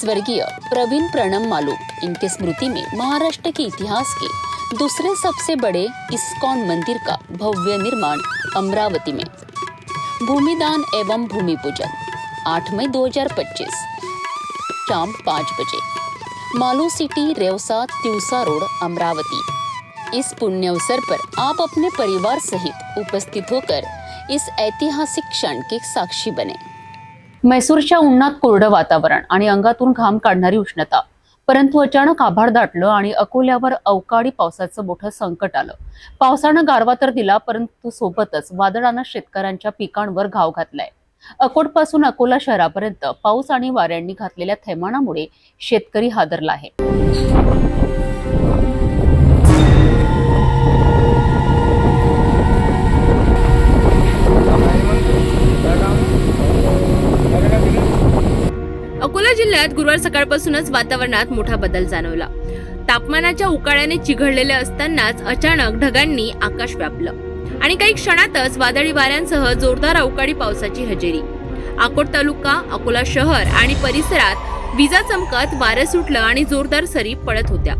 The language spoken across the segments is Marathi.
स्वर्गीय प्रवीण प्रणम मालू, इनके स्मृति में महाराष्ट्र के इतिहास के दूसरे सबसे बड़े इस्कॉन मंदिर का भव्य निर्माण अमरावती में। भूमिदान एवं भूमि पूजन 8 मई 2025 शाम पाँच बजे। मालू सिटी, रेवसा त्यूसा रोड, अमरावती। इस पुण्य अवसर पर आप अपने परिवार सहित उपस्थित होकर इस ऐतिहासिक क्षण के साक्षी बने। मैसूरच्या उन्हात कोरडं वातावरण आणि अंगातून घाम काढणारी उष्णता. परंतु अचानक आभाळ दाटलं आणि अकोल्यावर अवकाळी पावसाचं मोठं संकट आलं. पावसानं गारवा तर दिला परंतु सोबतच वादळानं शेतकऱ्यांच्या पिकांवर घाव घातलाय. अकोटपासून अकोला शहरापर्यंत पाऊस आणि वाऱ्यांनी घातलेल्या थैमानामुळे शेतकरी हादरला आहे. अकोला जिल्ह्यात गुरुवार सकाळपासूनच वातावरणात मोठा बदल जाणवला. तापमानाच्या उकाळ्याने चिघळलेले असतानाच अचानक ढगांनी आकाश व्यापलं. आणि काही क्षणातच वादळी वाऱ्यांसह जोरदार अवकाळी पावसाची हजेरी. अकोट तालुका अकोला शहर आणि परिसरात विजा चमकत वारं सुटलं आणि जोरदार सरी पडत होत्या.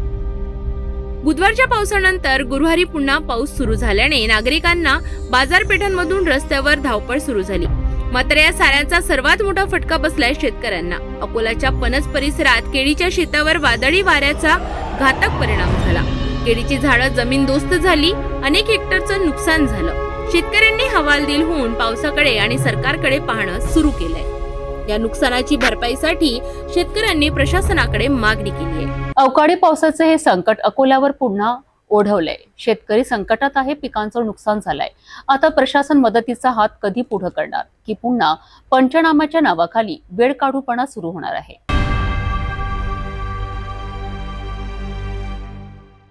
बुधवारच्या पावसानंतर गुरुवारी पुन्हा पाऊस सुरू झाल्याने नागरिकांना बाजारपेठांमधून रस्त्यावर धावपळ सुरू झाली. मात्र या साऱ्यांचा सर्वात मोठा फटका बसलाय शेतकऱ्यांना. अकोलाच्या पनस परिसरात केळीच्या शेतावर वादळी वाऱ्याचा घातक परिणाम झाला. केळीची झाडं जमीनदोस्त झाली अनेक हेक्टरचं नुकसान झालं. शेतकऱ्यांनी हवालदिल होऊन पावसाकडे आणि सरकारकडे पाहणं सुरू केलंय. या नुकसानाची भरपाईसाठी शेतकऱ्यांनी प्रशासनाकडे मागणी केली आहे. अवकाळी पावसाचं हे संकट अकोल्यावर पुन्हा ओढवलंय. शेतकरी संकटात आहे पिकांचं नुकसान झालंय. आता प्रशासन मदतीचा हात कधी पुढे करणार? की पुन्हा पंचनामाच्या नावाखाली वेळ काढूपणा सुरू होणार आहे.